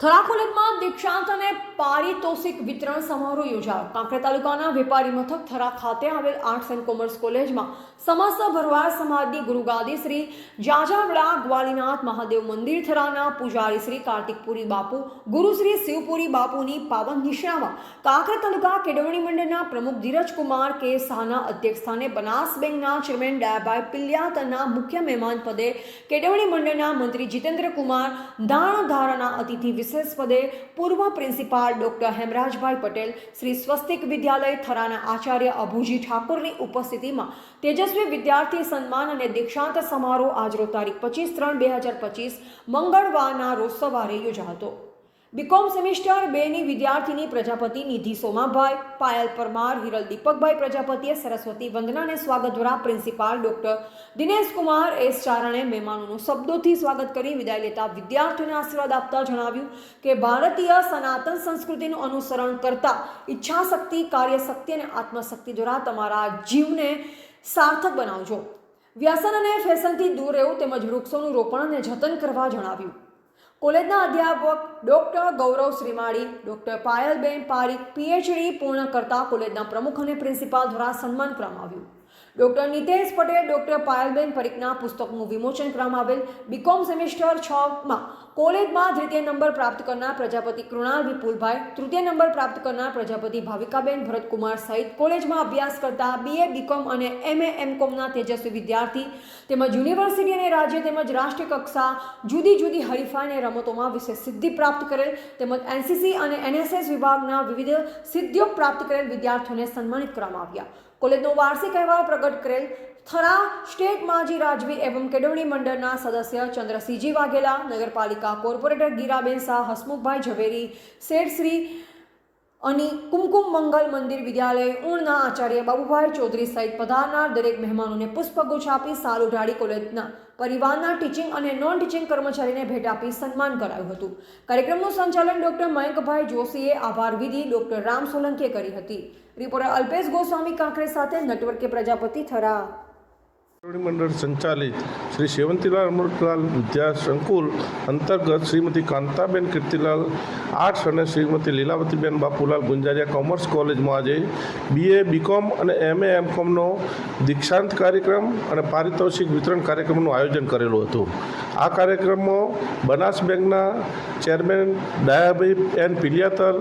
થરા દીક્ષાંત અને પારિતોષિક વિતરણ સમારોહ યોજાયો. કાંકરેજ તાલુકાના વેપારી મથક થરા ખાતે આવેલ આર્ટ્સ એન્ડ કોમર્સ કોલેજમાં સમસ્ત ભરવાડ સમાજની ગુરુગાદી શ્રી જાજાવડા ગ્વાલીનાથ મહાદેવ મંદિર થરાના પૂજારી શ્રી કાર્તિકપુરી બાપુ ગુરુશ્રી શિવપુરી બાપુની પાવન નિશ્રામાં કાંકરેજ તાલુકા કેળવણી મંડળના પ્રમુખ ધીરજકુમાર કે શાહના અધ્યક્ષસ્થાને બનાસ બેંકના ચેરમેન ડાયાભાઈ પિલ્યાતના મુખ્ય મહેમાન પદે કેળવણી મંડળના મંત્રી જીતેન્દ્ર કુમાર ધારણાધારાના અતિથિ વિશેષ પદે પૂર્વ પ્રિન્સિપાલ ડોક્ટર હેમરાજભાઈ પટેલ શ્રી સ્વસ્તિક વિદ્યાલય થરાના આચાર્ય અભુજી ઠાકોરની ઉપસ્થિતિમાં તેજસ્વી વિદ્યાર્થી સન્માન અને દીક્ષાંત સમારોહ આજરો તારીખ પચીસ ત્રણ બે હજાર પચીસ મંગળવારના રોજ સવારે યોજાતો બીકોમ સેમિસ્ટર બેની વિદ્યાર્થીની પ્રજાપતિ નિધિ સોમાભાઈ, પાયલ પરમાર, હિરલ દીપકભાઈ પ્રજાપતિએ સરસ્વતી વંદનાને સ્વાગત દ્વારા principal doctor Dinesh Kumar S ચારણે મહેમાનોનું શબ્દોથી સ્વાગત કરી વિદાય લેતા વિદ્યાર્થીઓને આશીર્વાદ આપતા જણાવ્યું કે ભારતીય સનાતન સંસ્કૃતિનું અનુસરણ કરતા ઈચ્છાશક્તિ, કાર્યશક્તિ અને આત્મશક્તિ દ્વારા તમારા જીવને સાર્થક બનાવજો. વ્યસન અને ફેશનથી દૂર રહેવું તેમજ વૃક્ષોનું રોપણ અને જતન કરવા જણાવ્યું. કોલેજના અધ્યાપક doctor Gaurav Shrimali, doctor Payalben Parikh, PhD પૂર્ણ કરતા કોલેજના પ્રમુખ અને પ્રિન્સિપાલ દ્વારા સન્માન કરવામાં આવ્યું. ડોક્ટર નિતેશ પટેલ, ડોક્ટર પાયલબેન પરીખના પુસ્તકનું વિમોચન કરવામાં આવેલ. બીકોમ સેમિસ્ટર છમાં કોલેજમાં દ્વિતીય નંબર પ્રાપ્ત કરનાર પ્રજાપતિ કૃણાલ વિપુલભાઈ, તૃતીય નંબર પ્રાપ્ત કરનાર પ્રજાપતિ ભાવિકાબેન ભરતકુમાર સહિત કોલેજમાં અભ્યાસ કરતા બીએ બીકોમ અને એમએ એમ કોમના તેજસ્વી વિદ્યાર્થી તેમજ યુનિવર્સિટી અને રાજ્ય તેમજ રાષ્ટ્રીય કક્ષા જુદી જુદી હરીફાઈ અને રમતોમાં વિશેષ સિદ્ધિ પ્રાપ્ત કરેલ તેમજ એનસીસી અને એનએસએસ વિભાગના વિવિધ સિદ્ધિઓ પ્રાપ્ત કરેલ વિદ્યાર્થીઓને સન્માનિત કરવામાં આવ્યા. કોલેજનો વાર્ષિક અહેવાલ પ્રગટ કરેલ થરા સ્ટેટ માજી રાજવી એવમ કેળવણી મંડળના સદસ્ય ચંદ્રસિંહજી વાઘેલા, નગરપાલિકા કોર્પોરેટર ગીરાબેન શાહ, હસમુખભાઈ ઝવેરી, શેઠ શ્રી અને કુમકુમ મંગલ મંદિર વિદ્યાલય ઉણના આચાર્ય બાબુભાઈ ચૌધરી સહિત પધારનાર દરેક મહેમાનોને પુષ્પગુચ્છ આપી સાલ ઢાળી કોલેજના પરિવારના ટીચિંગ અને નોન ટીચિંગ કર્મચારીને ભેટ આપી સન્માન કરાયું હતું. કાર્યક્રમનું સંચાલન ડોક્ટર મયંકભાઈ જોશીએ આભાર વિધિ ડોક્ટર રામ સોલંકીએ કરી હતી. રિપોર્ટર અલ્પેશ ગોસ્વામી કાંકરે સાથે નટવર્કે પ્રજાપતિ થરા. મંડળ સંચાલિત શ્રી સેવંતીલાલ અમૃતલાલ વિદ્યા સંકુલ અંતર્ગત શ્રીમતી કાંતાબેન કીર્તિલાલ આર્ટ્સ અને શ્રીમતી લીલાવતીબેન બાપુલાલ ગુંજારિયા કોમર્સ કોલેજમાં આજે બીએ બીકોમ અને એમએ એમ કોમનો દીક્ષાંત કાર્યક્રમ અને પારિતોષિક વિતરણ કાર્યક્રમનું આયોજન કરેલું હતું. આ કાર્યક્રમમાં બનાસ બેંકના ચેરમેન દયાભાઈ એન પિલિયાતર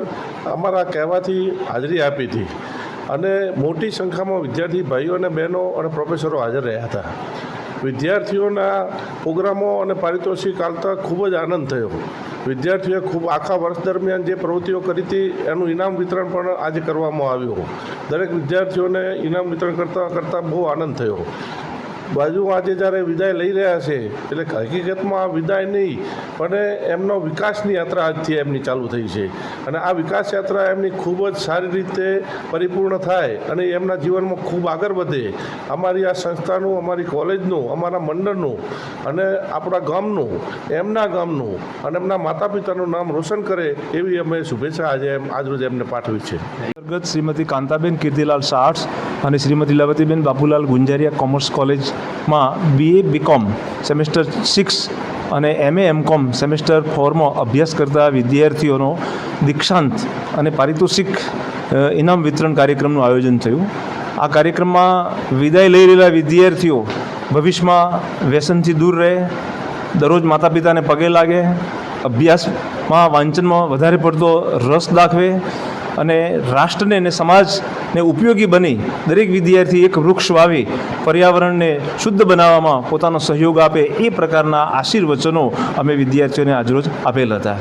અમારા કહેવાથી હાજરી આપી હતી. અને મોટી સંખ્યામાં વિદ્યાર્થી ભાઈઓ અને બહેનો અને પ્રોફેસરો હાજર રહ્યા હતા. વિદ્યાર્થીઓના પ્રોગ્રામો અને પારિતોષિક આલતા ખૂબ જ આનંદ થયો. વિદ્યાર્થીઓએ ખૂબ આખા વર્ષ દરમિયાન જે પ્રવૃત્તિઓ કરી હતી, એનું ઇનામ વિતરણ પણ આજે કરવામાં આવ્યું. દરેક વિદ્યાર્થીઓને ઇનામ વિતરણ કરતાં કરતાં બહુ આનંદ થયો. બાજુ આજે જ્યારે વિદાય લઈ રહ્યા છે, એટલે હકીકતમાં આ વિદાય નહીં, પણ એમનો વિકાસની યાત્રા આજથી એમની ચાલુ થઈ છે. અને આ વિકાસ યાત્રા એમની ખૂબ જ સારી રીતે પરિપૂર્ણ થાય અને એમના જીવનમાં ખૂબ આગળ વધે. અમારી આ સંસ્થાનું, અમારી કોલેજનું, અમારા મંડળનું અને આપણા ગામનું, એમના ગામનું અને એમના માતા પિતાનું નામ રોશન કરે એવી અમે શુભેચ્છા આજે આજરોજ એમને પાઠવી છે. અંતર્ગત શ્રીમતી કાંતાબેન કીર્તિલાલ શાર્ટ્સ અને શ્રીમતી લવતીબેન બાપુલાલ ગુંજારિયા કોમર્સ કોલેજમાં બીએ બીકોમ સેમેસ્ટર સિક્સ અને એમએ એમ કોમ સેમેસ્ટર ફોરમાં અભ્યાસ કરતા વિદ્યાર્થીઓનો દીક્ષાંત અને પારિતોષિક ઇનામ વિતરણ કાર્યક્રમનું આયોજન થયું. આ કાર્યક્રમમાં વિદાય લઈ રહેલા વિદ્યાર્થીઓ ભવિષ્યમાં વ્યસનથી દૂર રહે, દરરોજ માતા પિતાને પગે લાગે, અભ્યાસમાં, વાંચનમાં વધારે પડતો રસ દાખવે અને રાષ્ટ્રને અને સમાજને ઉપયોગી બની દરેક વિદ્યાર્થી એક વૃક્ષ વાવી પર્યાવરણને શુદ્ધ બનાવવામાં પોતાનો સહયોગ આપે એ પ્રકારના આશીર્વચનો અમે વિદ્યાર્થીઓને આજરોજ આપેલ હતા.